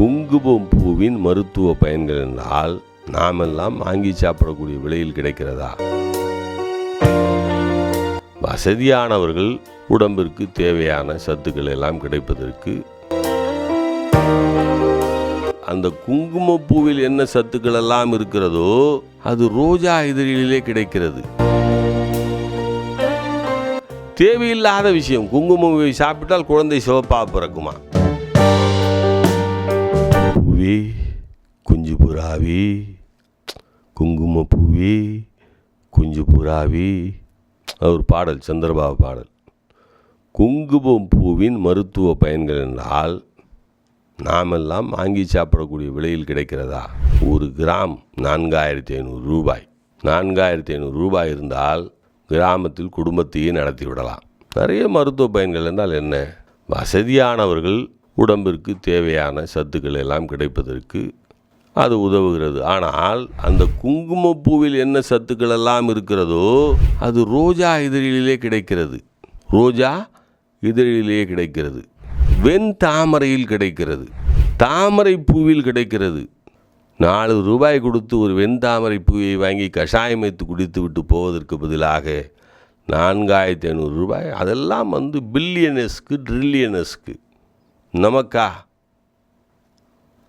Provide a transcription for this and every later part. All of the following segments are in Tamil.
குங்குமம் பூவின் மருத்துவ பயன்கள் என்றால் நாமெல்லாம் வாங்கி சாப்பிடக்கூடிய விலையில் கிடைக்கிறதா? வசதியானவர்கள் உடம்பிற்கு தேவையான சத்துக்கள் எல்லாம் கிடைப்பதற்கு அந்த குங்குமப்பூவில் என்ன சத்துக்கள் எல்லாம் இருக்கிறதோ அது ரோஜா இதழிலே கிடைக்கிறது. தேவையில்லாத விஷயம். குங்குமம் சாப்பிட்டால் குழந்தை சிவப்பாக பிறக்குமா? பூவி குஞ்சு புறாவி குங்குமப்பூவே குஞ்சு புறாவி. அது ஒரு பாடல் சந்திரபாபு பாடல். குங்குமம் பூவின் மருத்துவ பயன்கள் என்றால் நாமெல்லாம் வாங்கி சாப்பிடக்கூடிய விலையில் கிடைக்கிறதா? ஒரு கிராம் நான்காயிரத்தி ஐநூறு ரூபாய். நான்காயிரத்தி ஐநூறு ரூபாய் இருந்தால் கிராமத்தில் குடும்பத்தையே நடத்தி விடலாம். நிறைய மருத்துவ பயன்கள் என்றால் என்ன? வசதியானவர்கள் உடம்பிற்கு தேவையான சத்துக்கள் எல்லாம் கிடைப்பதற்கு அது உதவுகிறது. ஆனால் அந்த குங்குமப்பூவில் என்ன சத்துக்கள் எல்லாம் இருக்கிறதோ அது ரோஜா இதழிலே கிடைக்கிறது. ரோஜா இதழிலே கிடைக்கிறது. வெண் தாமரையில் கிடைக்கிறது. தாமரை பூவில் கிடைக்கிறது. நாலு ரூபாய் கொடுத்து ஒரு வெண்தாமரை பூவை வாங்கி கஷாயம் வைத்து குடித்து விட்டு போவதற்கு பதிலாக நான்காயிரத்தி ஐநூறு ரூபாய். அதெல்லாம் வந்து பில்லியனஸ்க்கு ட்ரில்லியனஸ்க்கு நமக்கா?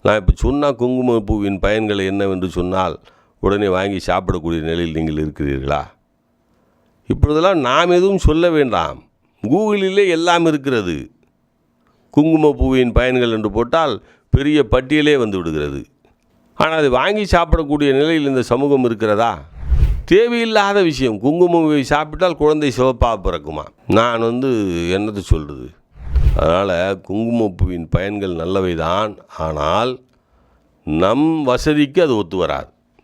நான் இப்போ சொன்னால் குங்குமப்பூவின் பயன்கள் என்னவென்று சொன்னால் உடனே வாங்கி சாப்பிடக்கூடிய நிலையில் நீங்கள் இருக்கிறீர்களா? இப்பொழுதெல்லாம் நாம் எதுவும் சொல்ல வேண்டாம். கூகுளிலே எல்லாம் இருக்கிறது. குங்குமப்பூவின் பயன்கள் என்று போட்டால் பெரிய பட்டியலே வந்து விடுகிறது. ஆனால் அதை வாங்கி சாப்பிடக்கூடிய நிலையில் இந்த சமூகம் இருக்கிறதா? தேவையில்லாத விஷயம். குங்குமப்பூவை சாப்பிட்டால் குழந்தை சிவப்பாக பிறக்குமா? நான் வந்து என்னத்தை சொல்கிறது அதனால் குங்குமப்பூவின் பயன்கள் நல்லவை தான் ஆனால் நம் வசதிக்கு அது ஒத்து வராது.